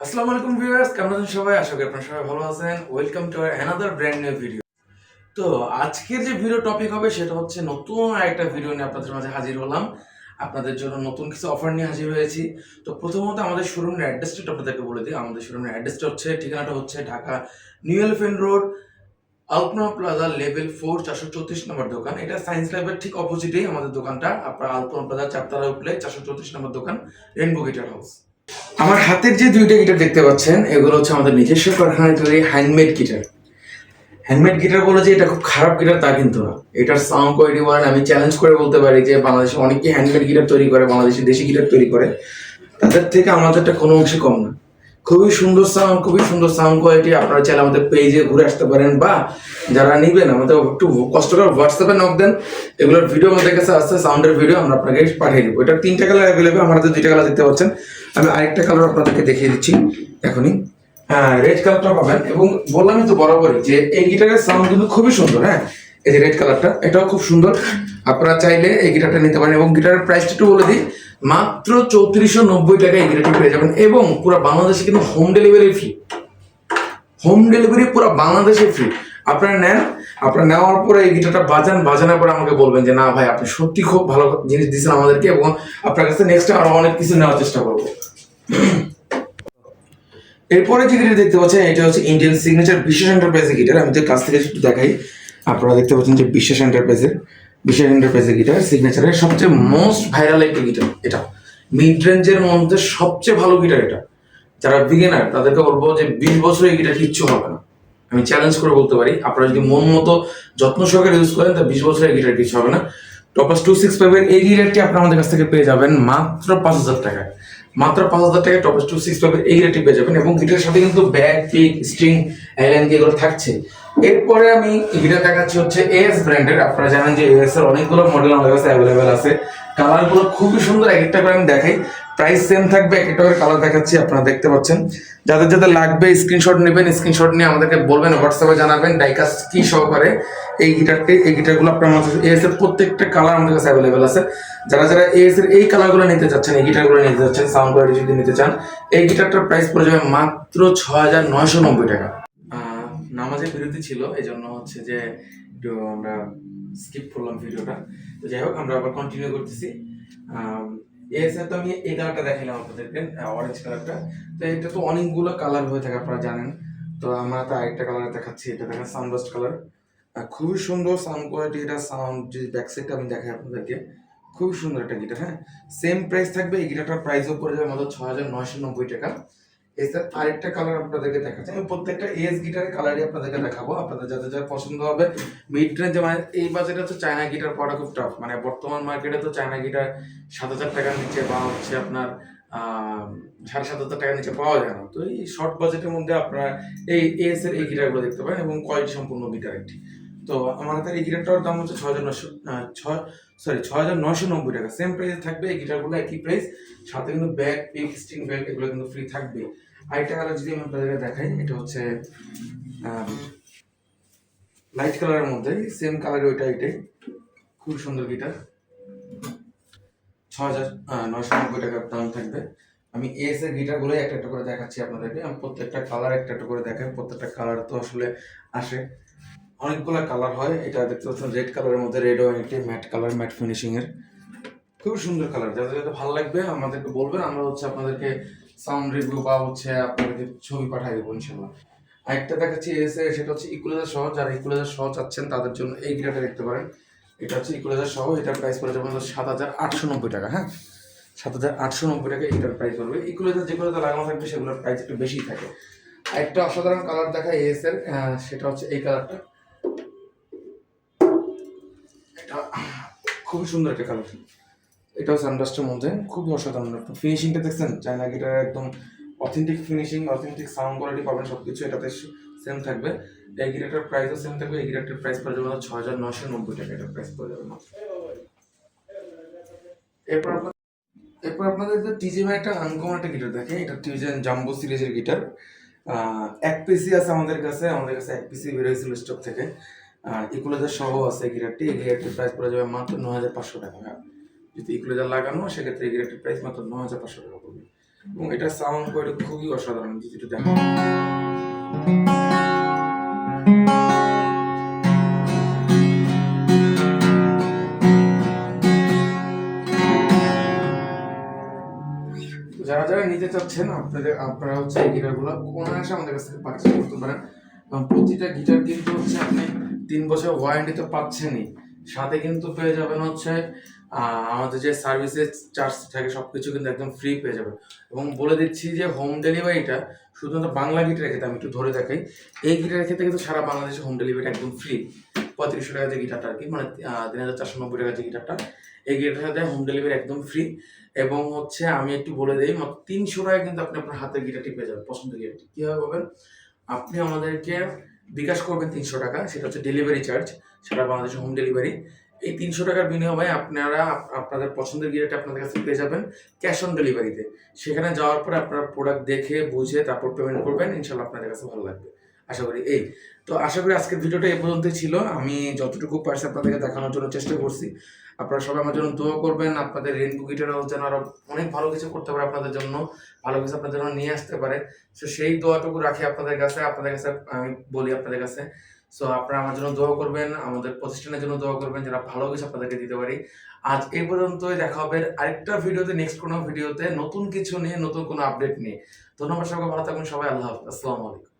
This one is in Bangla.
আসসালামু আলাইকুম ভিউয়ার্স, কেমন আছেন সবাই? আশা করি আপনারা সবাই ভালো আছেন। Welcome to another brand new video তো আজকের যে ভিডিও টপিক হবে, সেটা হচ্ছে নতুন ভিডিও নিয়ে আপনাদের মাঝে হাজির হলাম। আপনাদের জন্য নতুন কিছু অফার নিয়ে হাজির হয়েছি। তো প্রথমত আমাদের শোরুমের অ্যাড্রেসটা আপনাদেরকে বলে দিই। আমাদের শোরুমের অ্যাড্রেসটা হচ্ছে, ঠিকানাটা হচ্ছে Dhaka new elephant road Alpana plaza level four চারশো চৌত্রিশ নম্বর দোকান। এটা সায়েন্স ল্যাবের ঠিক অপোজিটেই আমাদের দোকানটা। আপনার আলপনা প্লাজা চারতলা উঠলে চারশো চৌত্রিশ নম্বর দোকান রেনবো গিটার হাউস আমার হাতের যে দুইটা গিটার দেখতে পাচ্ছেন, এগুলো হচ্ছে আমাদের নিজস্ব কারখানায় তৈরি হ্যান্ডমেড গিটার হ্যান্ডমেড গিটার বলে যে এটা খুব খারাপ গিটার তা কিন্তু না। এটার সাউন্ড কোয়ালিটি বলেন, আমি চ্যালেঞ্জ করে বলতে পারি যে বাংলাদেশে অনেকেই হ্যান্ডমেড গিটার তৈরি করে, বাংলাদেশে দেশি গিটার তৈরি করে। তাদের থেকে আমাদেরটা কোনো অংশে কম না। খুবই সুন্দর সাউন্ড খুবই সুন্দর সাউন্ড কোয়ালিটি আপনারা চাইলে আমাদের পেজে ঘুরে আসতে পারেন বা যারা নিবেন, আমাদের একটু কষ্ট করে হোয়াটসঅ্যাপে নক দেন, এগুলোর ভিডিও আমাদের কাছে আসছে সাউন্ডের ভিডিও আমরা আপনাকে পাঠিয়ে দেবো। এটা তিনটা কালার অ্যাভেলেবেল হাতে দুইটা কালার দেখতে পাচ্ছেন। আমি আরেকটা কালার আপনাদেরকে দেখিয়ে দিচ্ছি, এখনই। হ্যাঁ রেড কালারটা পাবেন। এবং বললামই তো বরাবরই যে এই গিটারের সাউন্ড কিন্তু খুবই সুন্দর হ্যাঁ? এই যে রেড কালারটা এটাও খুব সুন্দর। আপনারা চাইলে এই গিটারটা নিতে পারেন এবং গিটারের প্রাইসটা একটু বলে দিই, মাত্র চৌত্রিশশো নব্বই টাকায় এই গিটারটি পেয়ে যাবেন এবং পুরো বাংলাদেশে কিন্তু home delivery free home delivery পুরো বাংলাদেশে ফ্রি আপনারা নেন, আপনারা নেওয়ার পরে এই গিটারটা বাজান, বাজানোর পরে আমাকে বলবেন যে, না ভাই, আপনি সত্যি খুব ভালো জিনিস দিচ্ছেন আমাদেরকে এবং আপনার কাছে নেক্সট আরও অনেক কিছু নেওয়ার চেষ্টা করব। এরপরে যে গিটার দেখতে পাচ্ছেন, এটা হচ্ছে ইন্ডিয়ান সিগনেচার বিশেষ এন্টারপ্রাইজের গিটার আমি তো কাছ থেকে একটু দেখাই। আপনারা দেখতে পাচ্ছেন যে বিশেষ এন্টারপ্রাইজের বিশেষ এন্টারপ্রাইজের গিটার সিগনেচারের সবচেয়ে মোস্ট ভাইরাল একটি গিটার এটা। মিড রেঞ্জের মধ্যে সবচেয়ে ভালো গিটার এটা। যারা বিগিনার তাদেরকে বলব যে বিশ বছর এই গিটার কিচ্ছু হবে না। আমি চ্যালেঞ্জ করে বলতে পারি, আপনারা যদি মন মতো যত্ন সহকারে ইউজ করেন, তা বিশ বছরের গিটার কিছু হবে না। টপাস টু সিক্স ফাইভের এই গিটারটি আপনারা আমাদের কাছ থেকে পেয়ে যাবেন মাত্র পাঁচ হাজার টাকায়। মাত্র পাঁচ হাজার টাকা টপ টু সিক্স পাবে এই রেটে পেয়ে যাবেন এবং গিটারের সাথে কিন্তু ব্যাগ পিক স্ট্রিং আইল্যান্ড এগুলো থাকছে। এরপরে আমি গিটার দেখাচ্ছি হচ্ছে এস ব্র্যান্ডের আপনারা জানেন যে এস এর অনেকগুলো মডেল আমাদের কাছে অ্যাভেলেবেল আছে। কালারগুলো খুবই সুন্দর। এক একটা করে আমি দেখাই। প্রাইস সেম থাকবে, এক একটা করে কালার দেখাচ্ছি, আপনারা দেখতে পাচ্ছেন। যাদের যাদের লাগবে স্ক্রিনশট নেবেন স্ক্রিনশট নিয়ে আমাদেরকে বলবেন হোয়াটসঅ্যাপে জানাবেন ডাইকাস কি সহকারে এই গিটারটি, এই গিটারগুলো আপনার আমাদের এস এর প্রত্যেকটা কালার আমাদের কাছে অ্যাভেলেবেল আছে। যারা যারা এস এর এই কালারগুলো নিতে চাচ্ছেন, এই গিটারগুলো নিতে চাচ্ছেন সাউন্ড কোয়ালিটি যদি নিতে চান, এই গিটারটার প্রাইস পড়ে যাবে মাত্র ছ হাজার নয়শো নব্বই টাকা। নামাজের বিরতি ছিল এই জন্য হচ্ছে যে একটু আমরা স্কিপ করলাম ভিডিওটা তো যাই হোক, আমরা আবার কন্টিনিউ করতেছি। এসে তো আমি এই কালারটা দেখালাম আপনাদেরকে অরেঞ্জ কালারটা তো এটা তো অনেকগুলো কালার হয়ে থাকে আপনারা জানেন। তো আমরা তো আরেকটা কালার দেখাচ্ছি, এটা দেখেন সানবাস্ট কালার খুবই সুন্দর সাউন্ড কোয়ালিটি এটা সাউন্ড যে ব্যাক সাইডটা আমি দেখাই আপনাদেরকে, খুবই সুন্দর একটা গিটার হ্যাঁ? সেম প্রাইস থাকবে, এই গিটারটার প্রাইসও পড়ে যাবে মাত্র ছ হাজার নয়শো নব্বই টাকা। এছাড়া আরেকটা কালার আপনাদেরকে দেখাচ্ছি? আমি প্রত্যেকটা এস গিটারের কালারই আপনাদেরকে দেখাবো। আপনাদের যাদের যাদের পছন্দ হবে মিড রেঞ্জে মানে এই বাজেটে তো চায়না গিটার পাওয়াটা খুব টাফ মানে বর্তমান মার্কেটে তো চায়না গিটার সাত হাজার টাকার নিচে বা হচ্ছে আপনার সাড়ে সাত হাজার টাকার নিচে পাওয়া যায় না। তো এই শর্ট বাজেটের মধ্যে আপনারা এই এস এর এই গিটারগুলো দেখতে পারেন এবং কোয়ালিটি সম্পূর্ণ গিটার একটি তো হাতে এই গিটারটার দাম হচ্ছে ছয় হাজার নশো ছয় সরি ছ হাজার নশো নব্বই টাকা। সেম প্রাইসে থাকবে, এই গিটারগুলো একই প্রাইস সাথে কিন্তু ব্যাগ পিক স্ট্রিং ব্যাগ এগুলো কিন্তু ফ্রি থাকবে। আরেকটা কালার যদি আমি আপনাদেরকে দেখাই, এটা হচ্ছে লাইট কালারের মধ্যে সেম কালার ওইটা এটাই খুব সুন্দর গিটার ছ হাজার নয়শো নব্বই টাকার দাম থাকবে। আমি এস এর গিটারগুলো একটা একটা করে দেখাচ্ছি আপনাদেরকে। আমি প্রত্যেকটা কালার একটা একটা করে দেখাই, প্রত্যেকটা কালার তো আসলে আসে। অনেকগুলো কালার হয়। এটা দেখতে পাচ্ছেন রেড কালারের মধ্যে রেড ও একটি ম্যাট কালার ম্যাট ফিনিশিং এর। খুব সুন্দর কালার যাদের যাদের ভালো লাগবে আমাদেরকে বলবেন আমরা হচ্ছে আপনাদেরকে সাউন্ড রিভিউ বা হচ্ছে আপনাদেরকে ছবি পাঠাই দেবো ইনশাল্লাহ। আরেকটা দেখাচ্ছি এসে সেটা হচ্ছে ইকুলেজার সহ। যারা ইকুলেজার সহ চাচ্ছেন তাদের জন্য এই গিটারটা দেখতে পারেন। এটা হচ্ছে ইকুলেজার সহ। এটার প্রাইস পড়ে যাবে সাত হাজার আটশো নব্বই টাকা হ্যাঁ? সাত হাজার আটশো নব্বই টাকা এটার প্রাইস পড়বে। ইকুলেজার যেগুলোতে লাগানো থাকবে সেগুলোর প্রাইস একটু বেশি থাকে। একটা অসাধারণ কালার দেখায় এস এর আহ, সেটা হচ্ছে এই কালারটা খুবই সুন্দর একটা কালার এটাও সানডাস্টের মধ্যে, খুবই অসাধারণ। একটা ফিনিশিংটা দেখছেন? চায়না গিটার একদম authentic finishing authentic sound quality পাবেন সব কিছু এটাতে সেম থাকবে। এই গিটারটার প্রাইসও সেম থাকবে, এই গিটারটার প্রাইস পড়ে যাবে ছ হাজার নশো নব্বই টাকা এটার প্রাইস পড়ে যাবে মাত্র। এরপর আপনার এরপর আপনাদের যে টিজিএম একটা আনকমন একটা গিটার দেখে, এটা টিজিএম জাম্বো সিরিজের গিটার এক পিসি আছে আমাদের কাছে আমাদের কাছে এক পিসি বের হয়েছিল স্টক থেকে। ইকুলাইজার সহ আছে এই গিটারটি এই গিটারটির প্রাইস পড়ে যাবে মাত্র ন হাজার পাঁচশো টাকা। যদি ইকুলাইজার লাগানো সেক্ষেত্রে এই প্রাইস মাত্র ন হাজার পাঁচশো টাকা পড়বে। এবং এটা সাউন্ড কোয়ালিটি খুবই অসাধারণ, যদি একটু দেখেন। যারা যারা নিতে চাচ্ছেন, আপনাদের, আপনারা হচ্ছে এই গিটারগুলো অনায়াসে আমাদের কাছ থেকে পারচেস করতে পারেন। প্রতিটা গিটার কিন্তু তিন বছর ওয়ারেন্টি তো পাচ্ছেনই। সাথে কিন্তু পেয়ে যাবেন হচ্ছে আমাদের যে সার্ভিসের চার্জ থাকে সব কিছু কিন্তু একদম ফ্রি পেয়ে যাবেন। এবং বলে দিচ্ছি যে হোম ডেলিভারিটা শুধুমাত্র বাংলা গিটারের ক্ষেত্রে আমি একটু ধরে দেখাই। এই গিটারের ক্ষেত্রে কিন্তু সারা বাংলাদেশে হোম ডেলিভারি একদম ফ্রি পঁয়ত্রিশশো টাকা যে গিটারটা আর কি মানে তিন হাজার চারশো নব্বই টাকা যে গিটারটা এই গিটারের সাথে হোম ডেলিভারি একদম ফ্রি এবং হচ্ছে, আমি একটু বলে দিই, মাত্র তিনশো টাকা কিন্তু আপনি আপনার হাতের গিটারটি পেয়ে যাবেন, পছন্দের গিটারটি কীভাবে পাবেন? আপনি আমাদেরকে বিকাশ করবেন তিনশো টাকা, সেটা হচ্ছে ডেলিভারি চার্জ সেটা বাংলাদেশে হোম ডেলিভারি এই তিনশো টাকার বিনিময়ে আপনারা আপনাদের পছন্দের গিটারটি আপনাদের কাছে পেয়ে যাবেন ক্যাশ অন ডেলিভারিতে সেখানে যাওয়ার পর আপনারা প্রোডাক্ট দেখে, বুঝে তারপর পেমেন্ট করবেন ইনশাল্লাহ আপনাদের কাছে ভালো লাগবে। আশা করি, এই। তো আশা করি আজকের ভিডিওটা এই পর্যন্তই ছিল। আমি যতটুকু পারছি আপনাদেরকে দেখানোর জন্য চেষ্টা করছি। আপনারা সবাই আমার জন্য দোয়া করবেন, আপনাদের রেনবো গিটারও যেন আরও অনেক ভালো কিছু করতে পারে আপনাদের জন্য, ভালো কিছু আপনাদের জন্য নিয়ে আসতে পারে। তো সেই দোয়াটুকু রাখি আপনাদের কাছে আপনাদের কাছে আমি বলি আপনাদের কাছে। সো আপনারা আমার জন্য দোয়া করবেন, আমাদের প্রতিষ্ঠানের জন্য দোয়া করবেন যারা ভালো কিছু আপনাদেরকে দিতে পারি। আজ এই পর্যন্তই, দেখা হবে আরেকটা ভিডিওতে নেক্সট কোনো ভিডিওতে নতুন কিছু নিয়ে, নতুন কোনো আপডেট নিয়ে। ধন্যবাদ সবাই ভালো থাকুন সবাই, আল্লাহ হাফিজ। আসসালামু আলাইকুম।